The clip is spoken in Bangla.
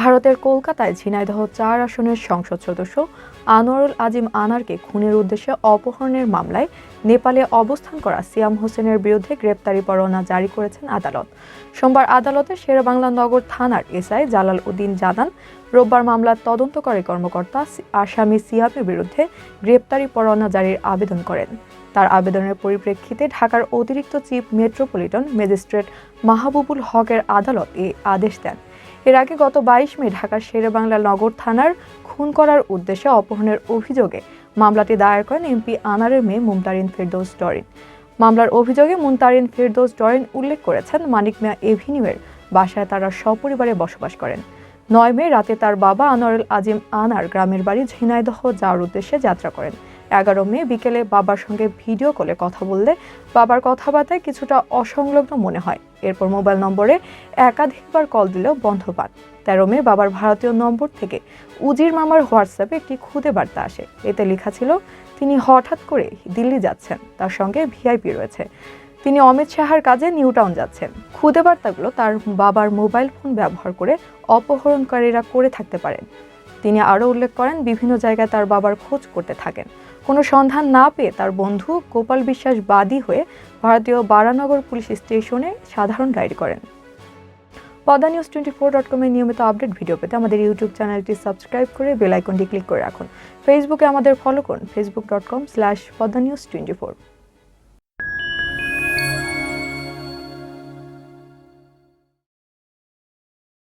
ভারতের কলকাতায় ঝিনাইদহ চার আসনের সংসদ সদস্য আনোয়ারুল আজিম আনারকে খুনের উদ্দেশ্যে অপহরণের মামলায় নেপালে অবস্থান করা সিয়াম হোসেনের বিরুদ্ধে গ্রেপ্তারি পরোয়ানা জারি করেছেন আদালত। সোমবার আদালতে শেরেবাংলা নগর থানার এসআই জালাল উদ্দিন জানান, রোববার মামলার তদন্তকারী কর্মকর্তা আসামি সিয়ামের বিরুদ্ধে গ্রেপ্তারি পরোয়ানা জারির আবেদন করেন। তার আবেদনের পরিপ্রেক্ষিতে ঢাকার অতিরিক্ত চিফ মেট্রোপলিটন ম্যাজিস্ট্রেট মাহবুবুল হকের আদালত এ আদেশ দেন। এর আগে গত বাইশ মে ঢাকার শেরেবাংলা নগর থানার খুন করার উদ্দেশ্যে অপহরণের অভিযোগে মামলাটি দায়ের করেন এমপি আনারের মেয়ে মুমতারিন ফেরদৌস ডরিন। মামলার অভিযোগে মুমতারিন ফেরদৌস ডরিন উল্লেখ করেছেন, মানিক মিয়া এভিনিউয়ের বাসায় তারা সপরিবারে বসবাস করেন। নয় মে রাতে তার বাবা আনোয়ারুল আজিম আনার গ্রামের বাড়ি ঝিনাইদহ যাওয়ার উদ্দেশ্যে যাত্রা করেন। এগারো মে বিকেলে বাবার সঙ্গে ভিডিও কলে কথা বললে বাবার কথাবার্তায় কিছুটা অসংলগ্ন মনে হয়। এরপর মোবাইল নম্বরে একাধিকবার কল দিলেও বন্ধ পান। তেরো মে বাবার ভারতীয় নম্বর থেকে উজির মামার হোয়াটসঅ্যাপে একটি খুদে বার্তা আসে। এতে লেখা ছিল, তিনি হঠাৎ করে দিল্লি যাচ্ছেন। তার সঙ্গে ভিআইপি রয়েছে। তিনি অমিত শাহার কাজে নিউটাউন যাচ্ছেন। খুদে বার্তাগুলো তার বাবার মোবাইল ফোন ব্যবহার করে অপহরণকারীরা করে থাকতে পারেন। তিনি আরও উল্লেখ করেন, বিভিন্ন জায়গায় তার বাবার খোঁজ করতে থাকেন। কোনো সন্ধান না পেয়ে তার বন্ধু গোপাল বিশ্বাস বাদী হয়ে ভারতীয় বারানগর পুলিশ স্টেশনে সাধারণ ডায়েরি করেন। Padma news twenty four dot কমের নিয়মিত আপডেট ভিডিও পেতে আমাদের ইউটিউব চ্যানেলটি সাবস্ক্রাইব করে বেল আইকনটি ক্লিক করে রাখুন। ফেসবুকে আমাদের ফলো করুন Facebook dot com slash Padma news twenty four.